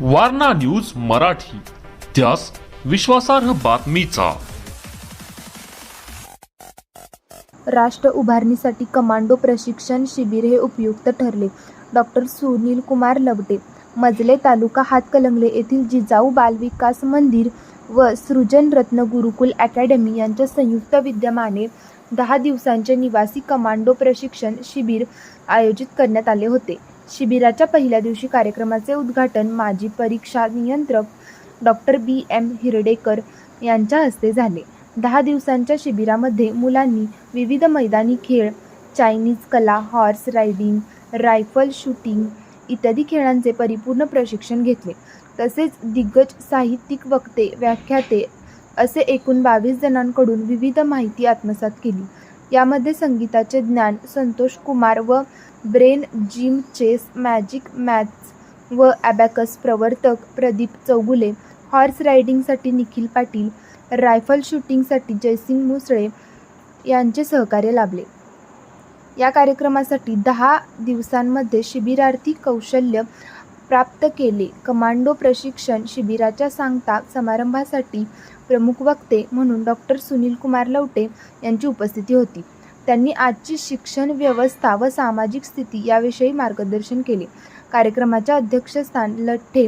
Warna news Marathi. त्यास विश्वासार्ह बातमीचा. राष्ट्र उभारणीसाठी कमांडो प्रशिक्षण शिबिर हे उपयुक्त ठरले. डॉक्टर सुनील कुमार लवटे मजले तालुका हातकलंगले येथील जिजाऊ बालविकास मंदिर व सृजन रत्न गुरुकुल अकॅडमी यांच्या संयुक्त विद्यमाने दहा दिवसांचे निवासी कमांडो प्रशिक्षण शिबिर आयोजित करण्यात आले होते. शिबिराच्या पहिल्या दिवशी कार्यक्रमाचे उद्घाटन माजी परीक्षा नियंत्रक डॉक्टर बी एम हिरडेकर यांच्या हस्ते झाले. दहा दिवसांच्या शिबिरामध्ये मुलांनी विविध मैदानी खेळ चायनीज कला हॉर्स रायडिंग रायफल शूटिंग इत्यादी खेळांचे परिपूर्ण प्रशिक्षण घेतले. तसेच दिग्गज साहित्यिक वक्ते व्याख्याते असे एकूण बावीस जणांकडून विविध माहिती आत्मसात केली. यामध्ये संगीताचे ज्ञान संतोष कुमार व brain gym chess magic maths व ॲबॅकस प्रवर्तक प्रदीप चौगुले हॉर्स रायडिंगसाठी निखिल पाटील रायफल शूटिंगसाठी जयसिंग मुसळे यांचे सहकार्य लाभले. या कार्यक्रमासाठी दहा दिवसांमध्ये शिबिरार्थी कौशल्य प्राप्त केले. कमांडो प्रशिक्षण शिबिराच्या सांगता समारंभासाठी प्रमुख वक्ते म्हणून डॉक्टर सुनील कुमार लवटे यांची उपस्थिती होती. त्यांनी आजची शिक्षण व्यवस्था व सामाजिक स्थिती याविषयी मार्गदर्शन केले. कार्यक्रमाच्या अध्यक्षस्थान लठ्ठे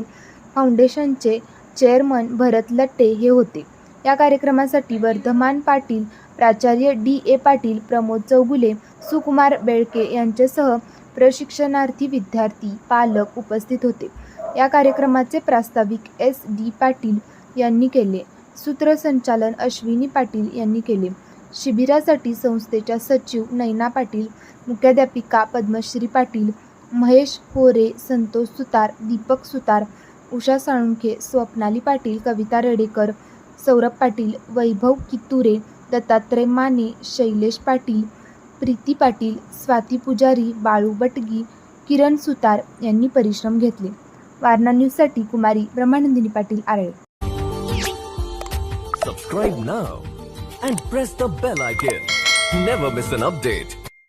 फाउंडेशनचे चेअरमन भरत लट्टे हे होते. या कार्यक्रमासाठी वर्धमान पाटील प्राचार्य डी ए पाटील प्रमोद चौगुले सुकुमार बेळके यांच्यासह प्रशिक्षणार्थी विद्यार्थी पालक उपस्थित होते. या कार्यक्रमाचे प्रास्ताविक एस. डी. पाटील यांनी केले. सूत्रसंचालन अश्विनी पाटील यांनी केले. शिबिरासाठी संस्थेच्या सचिव नैना पाटील मुख्याध्यापिका पद्मश्री पाटील महेश होरे संतोष सुतार दीपक सुतार उषा साळुंखे स्वप्नाली पाटील कविता रेडेकर सौरभ पाटील वैभव कित्तुरे दत्तात्रय माने शैलेश पाटील प्रीती पाटील स्वाती पुजारी बाळू बटगी किरण सुतार यांनी परिश्रम घेतले. वारणा न्यूजसाठी कुमारी Brahmanandini Patil Arale. Subscribe now and press the bell icon never miss an update